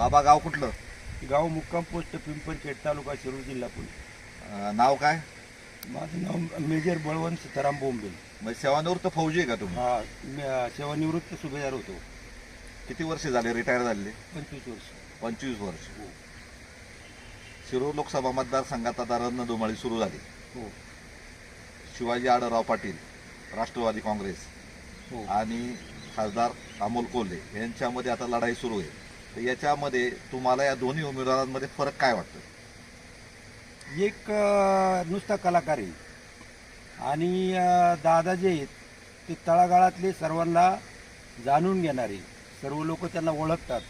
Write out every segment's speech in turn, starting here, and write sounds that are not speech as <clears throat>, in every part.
बाबा गाव कुठलं? गाव मुक्काम पोस्ट पिंपरखेड तालुका शिरूर जिल्हा पुणे. अं, नाव काय? माझं नाव मेजर बळवंत सीताराम बोंबे. मग सेवानिवृत्त फौजी आहे का तुम्ही? हा मी अ, सेवानिवृत्त सुभेदार होतो. किती वर्ष झाले? रिटायर झाले पंचवीस वर्ष. पंचवीस वर्ष. शिरूर लोकसभा मतदारसंघात आता रणधुमाळी सुरू झाली. हो. शिवाजी आढळराव पाटील राष्ट्रवादी काँग्रेस हो. आणि खासदार अमोल कोल्हे यांच्यामध्ये आता लढाई सुरू आहे. तर याच्यामध्ये तुम्हाला या दोन्ही उमेदवारांमध्ये फरक काय वाटतं? एक अ, नुसता कलाकार आहे. आणि अ, दादा जे आहेत ते तळागाळातले सर्वांना जाणून घेणारे. सर्व लोक त्यांना ओळखतात.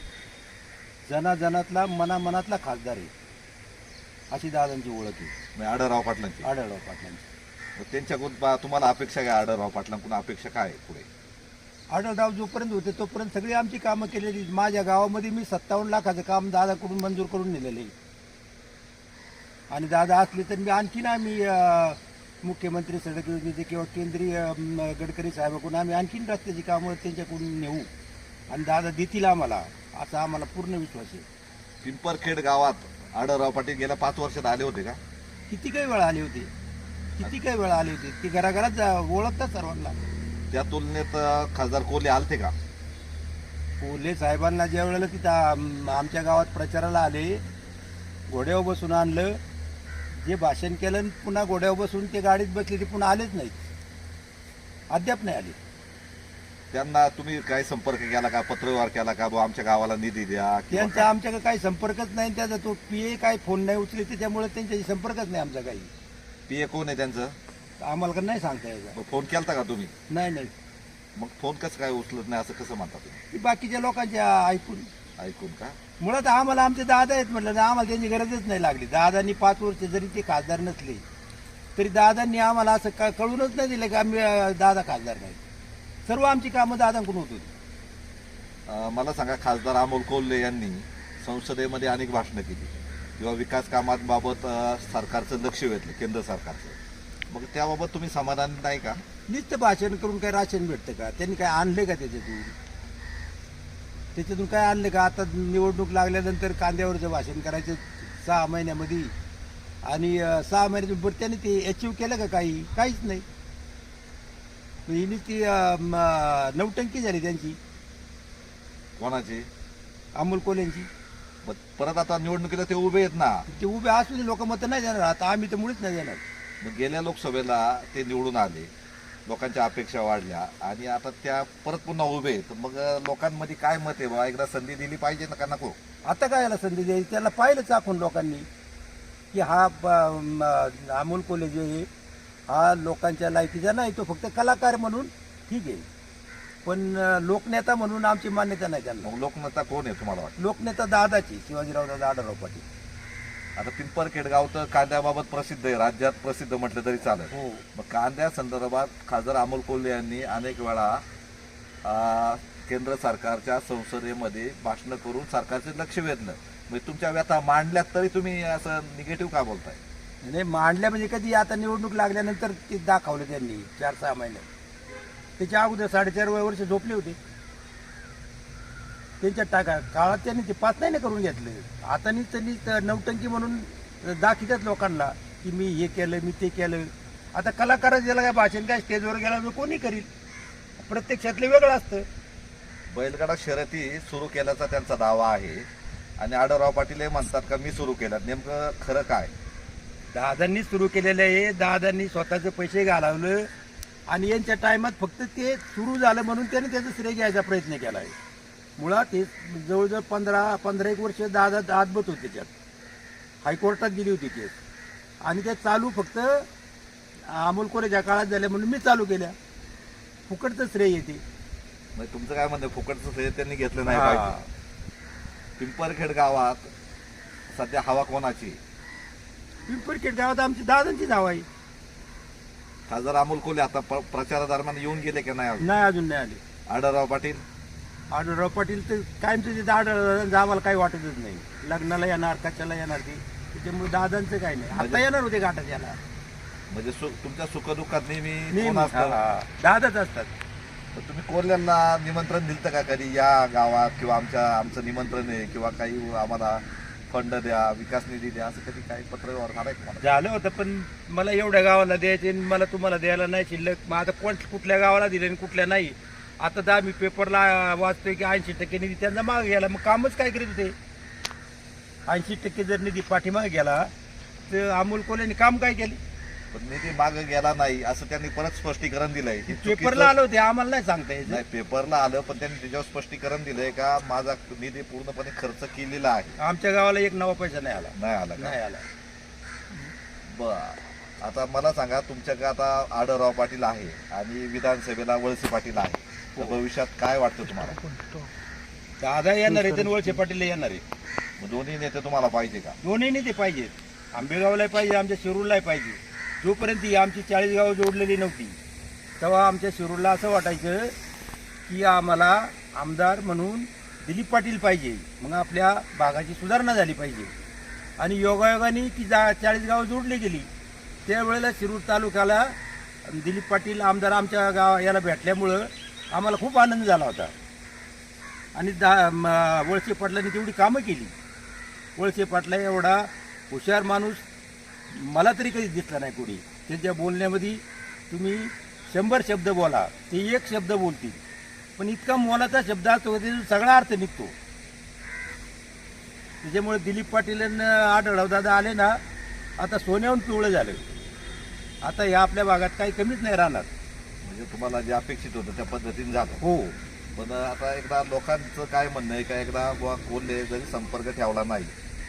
जनाजनातला मनामनातला खासदार आहे. अशी दादांची ओळख आहे. म्हणजे आढळराव पाटलांची. आढळराव पाटलांची. मग त्यांच्याकडून तुम्हाला अपेक्षा काय? आढळराव पाटलांकडून अपेक्षा काय आहे पुढे? आढळराव जोपर्यंत होते तोपर्यंत सगळी आमची कामं केलेली. माझ्या गावामध्ये मी सत्तावन्न लाखाचं काम दादाकडून मंजूर करून आहे. आणि दादा असले तर मी आणखीन आम्ही मुख्यमंत्री सडक योजनेचे किंवा केंद्रीय गडकरी साहेबाकडून आम्ही आणखीन रस्त्याची कामं त्यांच्याकडून नेऊ. आणि दादा देतील आम्हाला असा आम्हाला पूर्ण विश्वास आहे. पिंपरखेड गावात आढळराव पाटील गेल्या पाच वर्षात आले होते का? किती काही वेळा आले होते. किती काही वेळा आले होते. ते घराघरात ओळखतात सर्वांना. त्या तुलनेत खासदार कोल्हे आलते का? कोल्हे साहेबांना ज्या वेळेला तिथं आम- आमच्या गावात प्रचाराला आले घोड्यावर बसून आणलं जे भाषण केलं आणि पुन्हा घोड्यावर बसून ते गाडीत बसले ते पुन्हा आलेच नाहीत. अद्याप नाही आले. त्यांना तुम्ही काय संपर्क केला का? पत्रव्यवहार केला का? बुवा आमच्या गावाला निधी द्या किंवा त्यांचा आमच्याकडे काही संपर्कच नाही त्याचा तो पी ए काय फोन नाही उचले त्याच्यामुळे त्यांच्याशी संपर्कच नाही आमचा काही. पीए कोण आहे त्यांचं? आम्हाला का नाही सांगता यायचं? मग फोन केलता का तुम्ही? नाही नाही. मग फोन कसं काय उचलत नाही असं कसं म्हणता तुम्ही? ती बाकीच्या लोकांच्या ऐकून. ऐकून का? मुळात आम्हाला आमचे दादा आहेत म्हटलं ना आम्हाला त्यांची गरजच नाही लागली. दादांनी पाच वर्ष जरी ते खासदार नसले तरी दादांनी आम्हाला असं का कळूनच नाही दिलं की आम्ही अं, दादा खासदार नाही. सर्व आमची कामं दादांकडून होत होती. अं, मला सांगा खासदार अमोल कोल्हे यांनी संसदेमध्ये अनेक भाषणं केली. किंवा विकास कामांबाबत अं, सरकारचं लक्ष वेधलं केंद्र सरकारचं. मग त्याबाबत तुम्ही समाधान नाही का? नुसतं भाषण करून काय राशन भेटतं का? त्यांनी काय आणले का त्याच्यातून? त्याच्यातून काय आणलं का? आता निवडणूक लागल्यानंतर कांद्यावरचं भाषण करायचं सहा महिन्यामध्ये. आणि अं, सहा महिन्यातून बरं त्याने ते अचीव केलं का काही? काहीच नाही. मग हिने ती अं, म- नवटंकी झाली त्यांची. कोणाचे? अमोल कोल्यांची मग परत आता निवडणुकीला ते उभे आहेत ना? ते उभे असलेले लोक मत नाही देणार आता आम्ही तर मुळीच नाही देणार मग गेल्या लोकसभेला ते निवडून आले. लोकांच्या अपेक्षा वाढल्या आणि आता त्या परत पुन्हा उभे आहेत. मग लोकांमध्ये काय मत आहे बा एकदा संधी दिली पाहिजे ना का नको? आता काय याला संधी द्यायची? त्याला पाहिलं चाकून लोकांनी की हा ब- अमोल कोल्हे जे आहे हा लोकांच्या लायकीचा नाही तो फक्त कलाकार म्हणून ठीक आहे. पण अं, लोकनेता म्हणून आमची मान्यता नाही त्यांना. मग लोकनेता कोण आहे तुम्हाला वाटतं? लोकनेता दादाची शिवाजीराव दादा आढळराव पाटील. आता पिंपरखेड गाव तर कांद्याबाबत प्रसिद्ध आहे. राज्यात प्रसिद्ध म्हटलं तरी चालेल. हो. मग कांद्या संदर्भात खासदार अमोल कोल्हे यांनी अनेक वेळा आ, केंद्र सरकारच्या संसदेमध्ये भाषणं करून सरकारचे लक्ष वेधलं. म्हणजे तुमच्या व्यथा मांडल्यात तरी तुम्ही असं निगेटिव्ह का बोलताय? नाही मांडल्या म्हणजे कधी आता निवडणूक लागल्यानंतर ते दाखवलं त्यांनी चार सहा महिन्यात त्याच्या अगोदर साडेचार वय वर्ष झोपले होते. त्यांच्या टाका काळात त्यांनी ते पाच नाही ना करून घेतलं. आता त्यांनी नवटंकी म्हणून दाखवतात लोकांना की मी हे केलं मी ते केलं. आता कलाकार ज्याला काय भाषण काय स्टेजवर गेला तर कोणी करील? प्रत्यक्षातलं वेगळं असतं. बैलगाडा शर्यती सुरू केल्याचा त्यांचा दावा आहे. आणि आढळराव पाटील हे म्हणतात का मी सुरू केलं नेमकं खरं काय? दादांनी सुरू केलेलं आहे. दादांनी स्वतःचे पैसे घालवलं. आणि यांच्या टायमात फक्त ते सुरू झालं म्हणून त्याने त्याचं श्रेय घ्यायचा प्रयत्न केला आहे मुळात हे जवळजवळ पंधरा पंधरा एक वर्ष दादा आतबत होते त्याच्यात हायकोर्टात गेली होती केस. आणि ते चालू फक्त अमोल कोरेच्या काळात झाल्या म्हणून मी चालू केल्या. फुकटचं श्रेय येते म्हणजे तुमचं काय म्हणणं? फुकटचं श्रेय त्यांनी घेतलं नाही. पाहिजे. पिंपरखेड गावात सध्या हवा कोणाची? पिंपरखेड गावात आमची दादांची नाव आहे. खासदार अमोल कोल्हे आता प्रचारादरम्यान येऊन गेले की नाही अजून? नाही अजून नाही आली. आढळराव पाटील? आढळराव पाटील तर कायमचं तिथं आढळ आम्हाला काही वाटतच नाही. लग्नाला येणार कशाला येणार ते? त्याच्यामुळे दादांचं काही नाही. आता येणार होते घाटात याला म्हणजे सु- तुमच्या सुखदुःखात नेहमी नेहमी कोण असतं? हा, दादाच असतात. तर तुम्ही कोल्ह्यांना निमंत्रण दिलं का कधी? या गावात किंवा आमच्या आमचं निमंत्रण आहे किंवा काही आम्हाला फंड द्या विकास निधी द्या असं कधी काही पत्र व्यवहार झालाय का मला झालं होतं पण मला एवढ्या गावाला द्यायचे आणि मला तुम्हाला द्यायला नाही शिल्लक. मग आता कोण कुठल्या गावाला दिले आणि कुठल्या नाही? आता तर आम्ही पेपरला वाचतोय की ऐंशी टक्के निधी त्यांचा माग गेला मग कामच काय करीत होते? ऐंशी टक्के जर निधी पाठीमागे गेला तर अमोल कोल्ह्याने काम काय केले? पण निधी माग गेला नाही असं त्यांनी परत स्पष्टीकरण दिलंय. हे चुकीचं- पेपरला आलं होते आम्हाला नाही सांगता यायचं नाही पेपरला आलं पण त्यांनी त्याच्यावर स्पष्टीकरण दिलंय का? माझा निधी पूर्णपणे खर्च केलेला आहे. आमच्या गावाला एक नवा पैसा नाही आला. नाही आला का? नाही आला. बर. आता मला सांगा तुमच्याकडे आता आढळराव पाटील आहे आणि विधानसभेला वळसे पाटील आहे. तर भविष्यात काय वाटतं तुम्हाला? दादा येणार आहे तर वळसे पाटील येणार आहे. मग दोन्ही नेते तुम्हाला पाहिजे का? दोन्ही नेते पाहिजेत आंबेगावला पाहिजे आमच्या शिरूरला पाहिजे. जोपर्यंत ही आमची चाळीस गावं जोडलेली नव्हती तेव्हा आमच्या शिरूरला असं वाटायचं की आम्हाला आमदार म्हणून दिलीप पाटील पाहिजे. मग आपल्या भागाची सुधारणा झाली पाहिजे. आणि योगायोगाने ती जा चाळीस गावं जोडली गेली. त्यावेळेला शिरूर तालुक्याला दिलीप पाटील आमदार आमच्या गाव याला भेटल्यामुळं आम्हाला खूप आनंद झाला होता. आणि दा म- वळसे पाटलांनी तेवढी कामं केली. वळसे पाटला एवढा हुशार माणूस मला तरी कधी दिसला नाही कुणी. त्यांच्या बोलण्यामध्ये तुम्ही शंभर शब्द बोला ते एक शब्द बोलतील. पण इतका मोलाचा शब्द असतो त्याचा सगळा अर्थ निघतो. त्याच्यामुळे दिलीप पाटील आणि आढळराव दादा आले ना आता सोन्याहून पिवळं झालं. आता या आपल्या भागात काही कमीच नाही राहणार. म्हणजे तुम्हाला जे अपेक्षित होतं त्या पद्धतीने झालं. हो. पण आता एकदा लोकांचं काय म्हणणं आहे का एकदा बुवा कोल्हे जरी संपर्क ठेवला नाही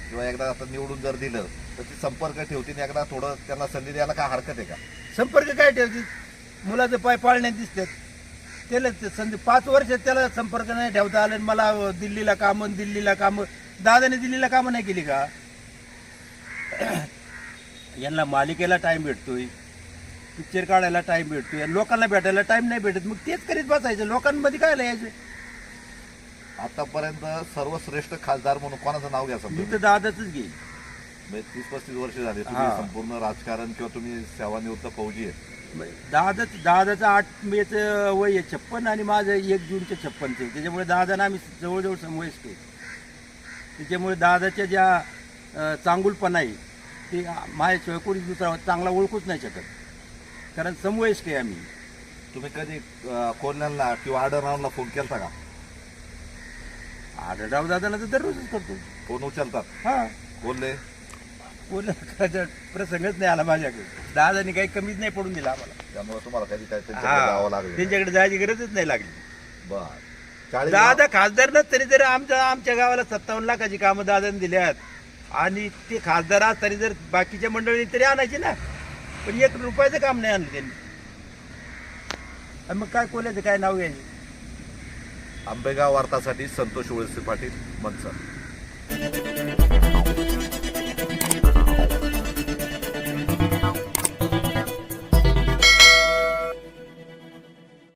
किंवा एकदा आता निवडून जर दिलं तर ती संपर्क ठेवतील एकदा थोडं त्यांना संधी द्यायला काय हरकत आहे का? संपर्क काय ठेवते मुलाचं पाय पाळण्यात दिसतात. त्याला ते संधी पाच वर्ष त्याला संपर्क नाही ठेवता आलं आणि मला दिल्लीला कामं दिल्लीला कामं दादाने दिल्लीला कामं नाही केली का? <clears throat> यांना मालिकेला टाइम भेटतोय. पिक्चर काढायला टाइम भेटतोय आणि लोकांना भेटायला टाइम नाही भेटत. मग तेच करीत बसायचं लोकांमध्ये काय यायचं? आतापर्यंत सर्वश्रेष्ठ खासदार म्हणून कोणाचं नाव घ्या मी तर दादाच घेईन. म्हणजे तीस पस्तीस वर्ष झाली तुम्ही हा. संपूर्ण राजकारण किंवा तुम्ही सेवानिवृत्त फौजी आहे दादाच दादाचं आठ मेचं वय आहे छप्पन आणि माझं एक जूनचं छप्पनचं आहे. त्याच्यामुळे दादाना आम्ही जवळजवळ समवयस्क आहे. त्याच्यामुळे दादाच्या ज्या अं, चांगुलपणा आहे ते माझ्याशिवाय कोणी दुसरा चांगला ओळखूच नाही शकत. कारण समवयस्क आहे आम्ही. तुम्ही कधी अं, कोल्ह्यांना किंवा आडररावला फोन केलता का? आढळराव दादाला तर दररोजच करतो. फोन उचलतात. हां. कोल्हे? करायचा प्रसंगच नाही आला माझ्याकडे. दादाने काही कमीच नाही पडून दिला आम्हाला. त्यामुळे तुम्हाला कधी काय त्यांच्याकडे जावं लागलं. त्यांच्याकडे जायची गरजच नाही लागली. बर. चाळीस दादा खासदार नसतरी जर आमच्या आमच्या गावाला सत्तावन्न लाखाची कामं दादाने दिल्यात आणि ते खासदार असताना जर बाकीच्या मंडळींनी तरी आणायचे ना? पण एक रुपयाचं काम नाही आणलं त्यांनी. आणि मग काय कोल्याचं काय नाव घ्यायचं? आंबेगाव वार्तासाठी संतोष उळसे पाटील मनसर.